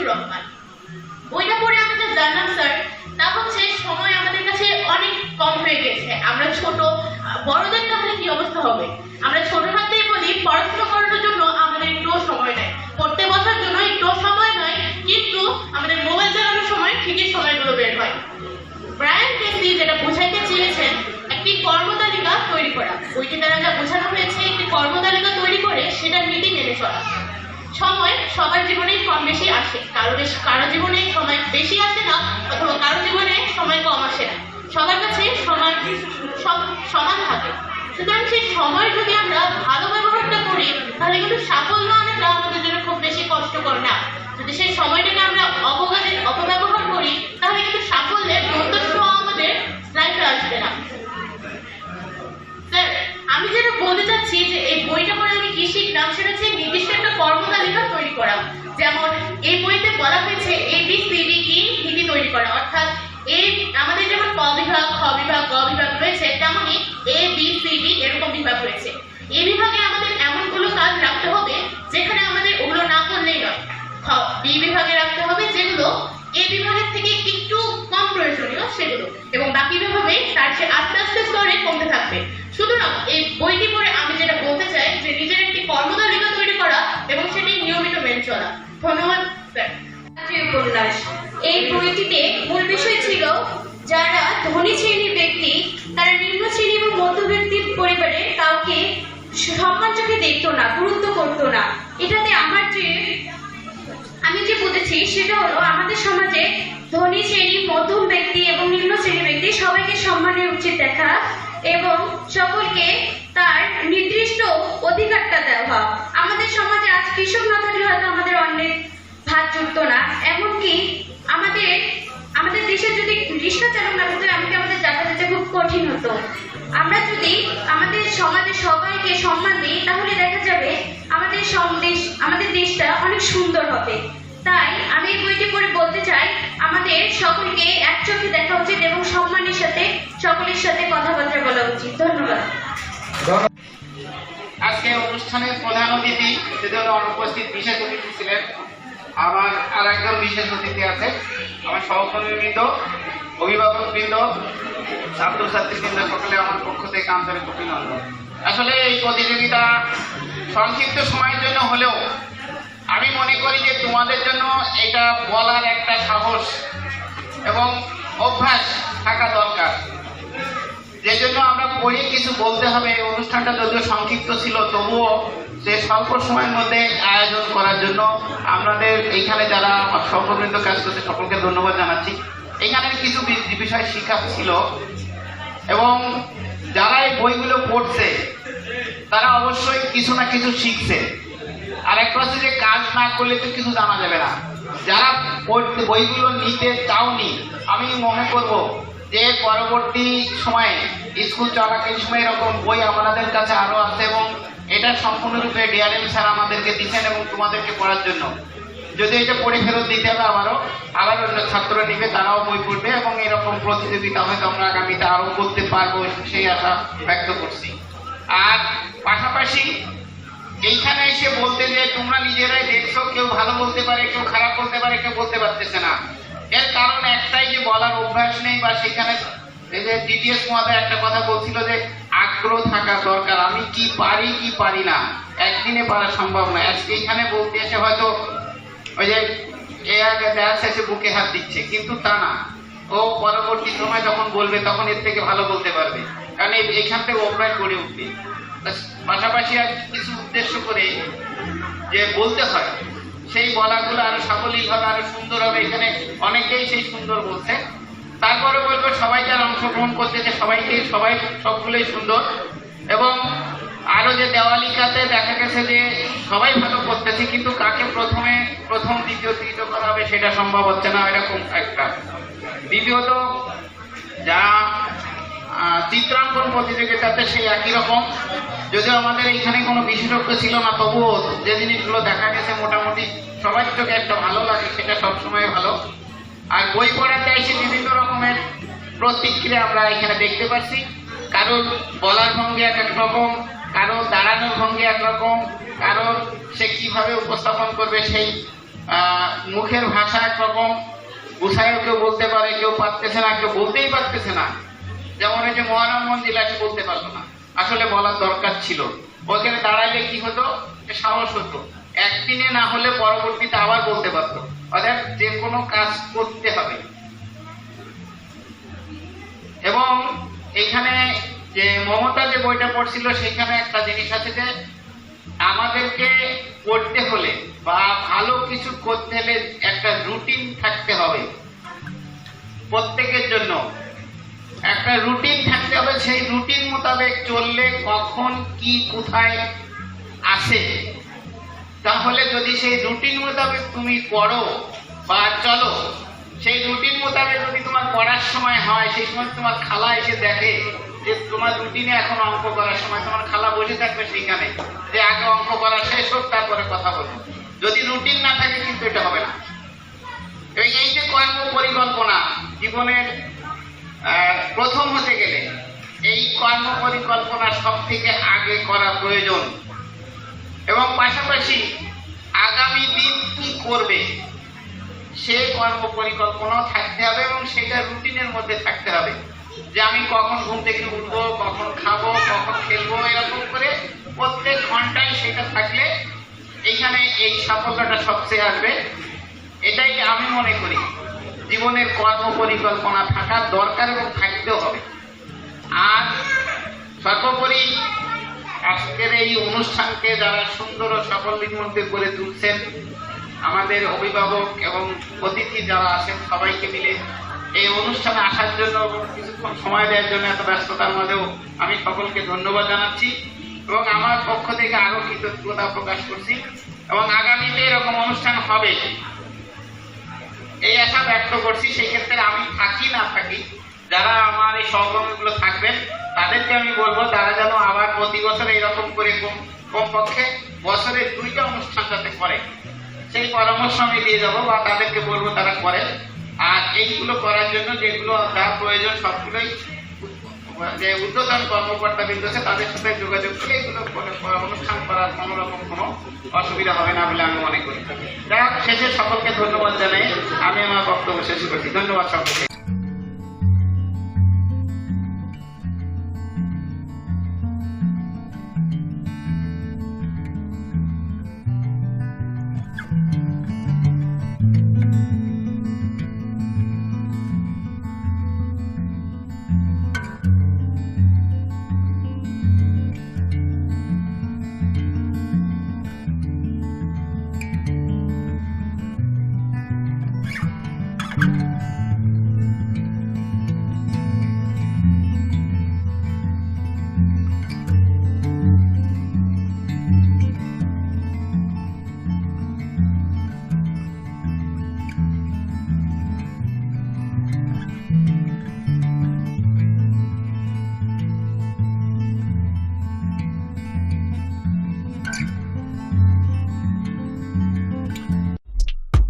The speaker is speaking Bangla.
হাদিসুর রহমান বইটা পড়ে আমি যা জানলাম স্যার তা হচ্ছে, সময় আমাদের কাছে অনেক কম হয়ে গেছে। আমরা ছোট, বড়দের তাহলে কি অবস্থা হবে? আমরা ছোট থাকতেই বলি, পড়াশোনা করানোর জন্য আমাদের একটু সময় নেয় পড়তে বসার জন্য একটু সময় নয়, কিন্তু আমাদের মোবাইল চালানোর সময় ঠিকই সময়গুলো বের হয়। ব্রায়ান কেসি যেটা বোঝাইতে চেয়েছেন, একটি কর্মতালিকা তৈরি করা। বইটি দ্বারা যা বোঝানো হয়েছে, একটি কর্মতালিকা তৈরি করে সেটা নীতি মেনে চলা। সময় সবার জীবনেই কম বেশি আসে। কারও বেশি কারও জীবনে সময় বেশি আসে না, অথবা কারও জীবনে সময় কম আসে না। সবার কাছে সব- সমান থাকে। সুতরাং সেই সময় যদি আমরা ভালো ব্যবহারটা করি, তাহলে কিন্তু সাফল্য আনাটা আমাদের জন্য খুব বেশি কষ্টকর না। যদি সেই সময়টাকে আমরা অপকারে অপব্যবহার করি, তাহলে কিন্তু বিভাগ খ বিভাগ গ রয়েছে, তেমনই এ বি সি ডি এরকম বিভাগ রয়েছে। এ বিভাগে আমাদের এমনগুলো কাজ রাখতে হবে যেখানে আমাদের ওগুলো না করলেই নয়। বি বিভাগে রাখতে হবে যেগুলো এ বিভাগের থেকে একটু কম প্রয়োজনীয়, সেগুলো। এবং বাকি বিভাগে তার সে আস্তে আস্তে স্তরে কমতে থাকবে। সুতরাং এই বইটি পড়ে আমি যেটা বলতে চাই, যে নিজের একটি কর্মতালিকা তৈরি করা এবং সেটি নিয়মিত মেনে চলা। ধন্যবাদ স্যার উপন্যাস এই বইটিতে মূল বিষয় ছিল যারা ধনী শ্রেণির ব্যক্তি, তারা নিম্ন শ্রেণি এবং মধ্যবিত্ত পরিবারের কাউকে সম্মান চোখে দেখতো না, গুরুত্ব করতো না। এটাতে আমার যে, আমি যে বুঝেছি সেটা হলো আমাদের সমাজে ধনী শ্রেণি, মধ্যম ব্যক্তি এবং নিম্ন শ্রেণি ব্যক্তি সবাইকে সম্মানের উচিত দেখা এবং সকলকে তার নির্দিষ্ট অধিকারটা দেওয়া। কঠিন হতো। আমরা যদি আমাদের সমাজে সবাইকে সম্মান দিই, তাহলে দেখা যাবে আমাদের দেশ আমাদের দেশটা অনেক সুন্দর হবে। তাই আমি এই বইটি পড়ে বলতে চাই, আমাদের সকলকে এক চোখে দেখা উচিত এবং সম্মানের সাথে সকলের সাথে কথাবার্তা বলা উচিত। ধন্যবাদ। আজকে অনুষ্ঠানের প্রধান অতিথি সেজন্য অনুপস্থিত বিশেষ অতিথি ছিলেন। আমার আর একজন বিশেষ অতিথি আছে আমার সহকর্মীবৃন্দ অভিভাবকবৃন্দ, ছাত্রছাত্রীবৃন্দ সকলে আমার পক্ষ থেকে আন্তরিক অভিনন্দন। আসলে এই প্রতিযোগিতা সংক্ষিপ্ত সময়ের জন্য হলেও আমি মনে করি যে তোমাদের জন্য এটা বলার একটা সাহস এবং অভ্যাস থাকা দরকার। যে জন্য আমরা পড়ে কিছু বলতে হবে, এই অনুষ্ঠানটা যদিও সংক্ষিপ্ত ছিল, তবুও যে স্বল্প সময়ের মধ্যে আয়োজন করার জন্য আপনাদের এইখানে যারা সহকর্মীবৃন্দ কাজ করছে, সকলকে ধন্যবাদ জানাচ্ছি। এখানে কিছু বিষয় ছিল এবং যারা এই বইগুলো পড়ছে, তারা অবশ্যই কিছু না কিছু শিখছে। আর একটা হচ্ছে যে কাজ না করলে তো কিছু জানা যাবে না। যারা পড়তে বইগুলো নিতে চাওনি, আমি মনে করব যে পরবর্তী সময়ে, স্কুল চলাকালীন সময় এরকম বই আমাদের কাছে আরও আছে এবং এটা সম্পূর্ণরূপে ডিআরএম স্যার আমাদেরকে দিচ্ছেন এবং তোমাদেরকে পড়ার জন্য। যদি এটা পড়ে ফেরত দিতে হবে আবারও আবার অন্য ছাত্ররা নিবে, তারাও বই পড়বে এবং এরকম প্রতিযোগিতা হয়তো আমরা আগামীতে আরও করতে পারব সেই আশা ব্যক্ত করছি। আর পাশাপাশি এইখানে এসে বলতে যে তোমরা নিজেরাই দেখছ, কেউ ভালো বলতে পারে, কেউ খারাপ বলতে পারে, কেউ বলতে পারতেছে না। এর কারণ একটাই যে বলার অভ্যাস নেই বা সেখানে এই যে ডিটিএস মহাদয় একটা কথা বলছিল যে আগ্রহ থাকা দরকার, আমি কি পারি কি পারি না, একদিনে পারা সম্ভব না আজকে এখানে বলতে এসে হয়তো ওই যে এ আগে দেখা শেষে বুকে হাত দিচ্ছে, কিন্তু তা না। ও পরবর্তী সময় যখন বলবে, তখন এর থেকে ভালো বলতে পারবে। কারণ এই- এখান থেকে অভ্যাস গড়ে উঠবে। পাশাপাশি আর কিছু উদ্দেশ্য করে যে বলতে হয়, সেই বলাগুলো আরও সাবলীল হবে আরও সুন্দর হবে এখানে অনেকেই সেই সুন্দর বলছে। তারপরে বলব সবাই যারা অংশগ্রহণ করতেছে সবাইকে, সবাই সবগুলোই সুন্দর। এবং আরও যে দেওয়ালিকাতে দেখা গেছে যে সবাই ভালো করতেছে, কিন্তু কাকে প্রথমে প্রথম, দ্বিতীয়, তৃতীয় করা হবে সেটা সম্ভব হচ্ছে না, এরকম একটা। দ্বিতীয়ত, যা চিত্রাঙ্কন প্রতিযোগিতাতে সেই একই রকম। যদিও আমাদের এইখানে কোনো বিশেষজ্ঞ ছিল না, তবুও যে জিনিসগুলো দেখা গেছে মোটামুটি সবার চোখে একটা ভালো লাগে, সেটা সবসময় ভালো। আর বই পড়াতে এসে বিভিন্ন রকমের প্রতিক্রিয়া আমরা এখানে দেখতে পাচ্ছি। কারোর বলার ভঙ্গি এক এক রকম কারও দাঁড়ানোর ভঙ্গি একরকম, কারও সে কীভাবে উপস্থাপন করবে সেই মুখের ভাষা একরকম। গুছায়ও কেউ বলতে পারে, কেউ পারতেছে না, কেউ বলতেই পারতেছে না। যেমন এই যে মহারাম মন্দির আছে, বলতে পারল না। আসলে বলার দরকার ছিল। ওখানে দাঁড়াইলে কি হতো? সাহস হতো। একদিনে না হলে পরবর্তীতে আবার বলতে পারতো। অর্থাৎ যে কোনো কাজ করতে হবে। যে মমতা যে বইটা পড়ছিল, সেখানে একটা জিনিস আছে যে, আমাদেরকে পড়তে হলে বা ভালো কিছু করতে হলে একটা রুটিন থাকতে হবে। প্রত্যেকের জন্য। একটা রুটিন থাকতে হবে, সেই রুটিন মোতাবেক চললে কখন কি কোথায় আসে। তাহলে যদি সেই রুটিন মোতাবেক তুমি পড়ো বা চলো সেই রুটিন মোতাবেক যদি তোমার পড়ার সময় হয়, সেই সময় তোমার খালা এসে দেখে যে তোমার রুটিনে এখন অঙ্ক করার সময়, তোমার খালা বসে থাকবে সেইখানে, যে আগে অঙ্ক করা শেষ হোক, তারপরে কথা বলব। যদি রুটিন না থাকে, কিন্তু এটা হবে না। এই এই যে কর্ম পরিকল্পনা, জীবনের প্রথম হতে গেলে, এই কর্ম পরিকল্পনা সব থেকে আগে করা প্রয়োজন। এবং পাশাপাশি আগামী দিন কি করবে? সে কর্ম পরিকল্পনাও থাকতে হবে এবং সেটা রুটিনের মধ্যে থাকতে হবে। যে আমি কখন ঘুম থেকে উঠবো, কখন খাব, কখন খেলব, এরকম করে প্রত্যেক ঘন্টায় সেটা থাকলে এইখানে এই সাফল্যটা সবচেয়ে আসবে। এটাই আমি মনে করি। জীবনের কর্ম পরিকল্পনা থাকার দরকার এবং থাকতেও হবে। আর সর্বোপরি আজকের এই অনুষ্ঠানকে যারা সুন্দর ও সাফল্যের মধ্যে করে তুলছেন আমাদের অভিভাবক এবং অতিথি যারা আছেন সবাইকে মিলে এই অনুষ্ঠানে আসার জন্য কিছুক্ষণ সময় দেওয়ার জন্য এত ব্যস্ততার মধ্যেও আমি সকলকে ধন্যবাদ জানাচ্ছি এবং আমার পক্ষ থেকে আরও কৃতজ্ঞতা প্রকাশ করছি এবং আগামীতে এরকম অনুষ্ঠান হবে। এই আশা ব্যক্ত করছি, সেই ক্ষেত্রে আমি থাকি না থাকি, যারা আমার এই সহকর্মীগুলো থাকবেন, তাদেরকে আমি বলব, তারা যেন আবার প্রতি বছর এইরকম করে কম- কমপক্ষে বছরে দুইটা অনুষ্ঠান যাতে করে। সেই পরামর্শ আমি দিয়ে যাব বা তাদেরকে বলব তারা করে। আর এইগুলো করার জন্য যেগুলো যা প্রয়োজন সবগুলোই যে উদ্যোতন কর্মকর্তা বিন্দু আছে তাদের সাথে যোগাযোগ করে এগুলো অনুষ্ঠান করার কোনো রকম কোনো অসুবিধা হবে না বলে আমি মনে করি। যাই হোক, শেষে সকলকে ধন্যবাদ জানাই আমি আমার বক্তব্য শেষ করছি। ধন্যবাদ সকলকে।